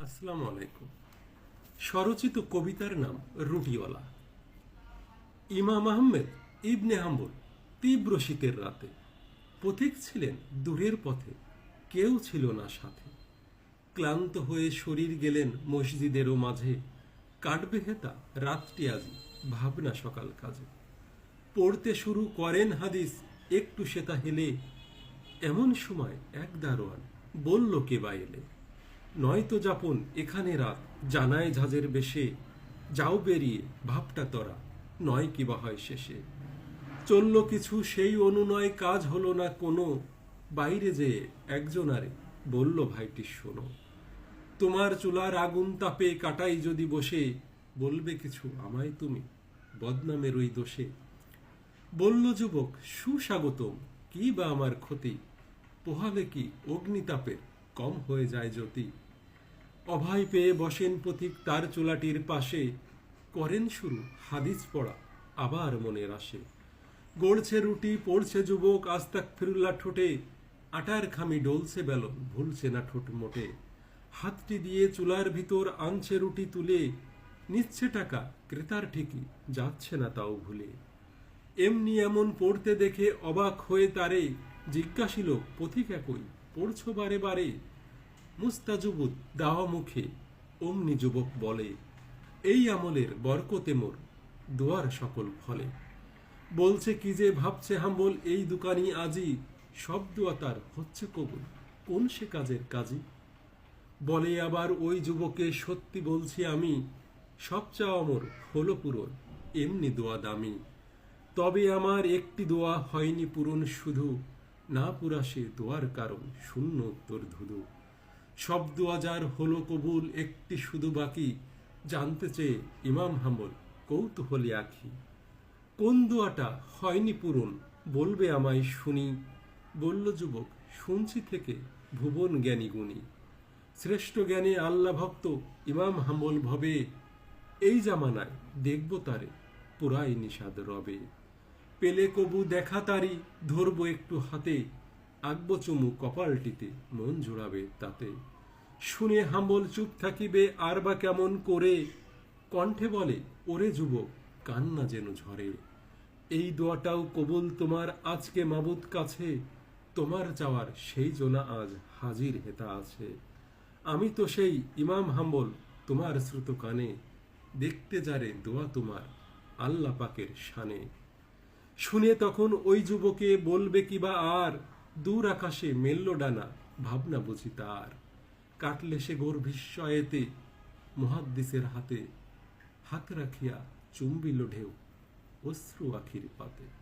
আসসালামু আলাইকুম। স্বরচিত কবিতার নাম রুটিওয়ালা। ইমাম আহমেদ ইবনে হাম্বল তীব্র শীতের রাতে। পথিক ছিলেন দূরের পথে, কেউ ছিল না সাথে। ক্লান্ত হয়ে শরীর গেলেন মসজিদেরও মাঝে। কাটবে হেতা রাতটি আজি ভাবনা সকাল কাজে। পড়তে শুরু করেন হাদিস, একটু সেতা হেলে। এমন সময় এক দারোয়ান বলল, কে বা এলে? নয়তো যাপন এখানে রাত জানায় ঝাঁজের বেশে, যাও বেরিয়ে, ভাবটা তরা, নয় কিবা হয় শেষে। চলল কিছু, সেই অনুনয় কাজ হলো না কোনো, বাইরে যেয়ে একজন আরে, বলল ভাইটি, শোনো। তোমার চুলার আগুন তাপে কাটাই যদি বসে, বলবে কিছু আমায় তুমি, বদনামের ওই দোষে। বলল যুবক, সুস্বাগতম, কি বা আমার ক্ষতি পোহালে কি অগ্নিতাপের? কম হয়ে যায় জ্যোতি। অভয় পেয়ে বসেন পথিক তার চুলাটির পাশে। করেন শুরু হাদিস পড়া, আবার মনের আসে গড়ছে রুটি, পড়ছে যুবক আস্তাক ফিরুল্লা ঠোঁটে। আটার খামি ডলছে বেলন, ভুলছে না ঠোঁট মোটে। হাতটি দিয়ে চুলার ভিতর আনছে রুটি তুলে। নিচ্ছে টাকা, ক্রেতার ঠিকই, যাচ্ছে না তাও ভুলে। এমনি এমন পড়তে দেখে অবাক হয়ে তারে। জিজ্ঞাসিল, পথিক একই পড়ছ বারে বারে। মুস্তাজুবুদ দাওয়া মুখে অমনি যুবক বলে, এই আমলের বরকতে মোর দোয়ার সকল ফলে। বলছে, কি যে ভাবছে হাম্বল, এই দোকানি আজি সব দোয়া তার হচ্ছে কবুল, কোন সে কাজের কাজী? বলে, আবার ওই যুবকে সত্যি বলছি আমি, সব চাওয়া আমার হলো পূরণ, এমনি দোয়া দামি। তবে আমার একটি দোয়া হয়নি পূরণ শুধু না পুরাসে দোয়ার কারণ শূন্য উত্তর ধুধু। সব দোয়া যার হলো কবুল, একটি শুধু বাকি। জানতে চেয়ে ইমাম হামল কৌতূহলী আখি। কোন দোয়াটা হয়নি পূরণ, বলবে আমায় শুনি। বলল যুবক, শুনছি থেকে ভুবন জ্ঞানী গুণী। শ্রেষ্ঠ জ্ঞানী আল্লাহ ভক্ত ইমাম হামল ভবে। এই জামানায় দেখব তারে, পুরাই নিষাদ রবে। পেলে কবু দেখা তারি, ধরবো একটু হাতে। আঁকবো চুমু কপালটিতে, মন জোড়াবে তাতে। শুনে হাম্বল চুপ থাকিবে, আর বা কেমন করে? কণ্ঠে বলে, ওরে যুবক, কান্না যেন ঝরে। এই দোয়াটাও কবুল তোমার আজকে মাবুদ কাছে। তোমার চাওয়ার সেই জোনা আজ হাজির হেতা আছে। আমি তো সেই ইমাম হাম্বল, তোমার শ্রুত কানে। দেখতে যারে দোয়া তোমার, আল্লাহ পাকের শানে। শুনে তখন ওই যুবকে বলবে কিবা আর, দূর আকাশে মেলল ডানা, ভাবনা বুঝি তার। কাটলে সে গর্ভিস্ময়েতে মহাদ্দিসের হাতে হাত রাখিয়া চুম্বিল ঢেউ অশ্রু আখির পাতে।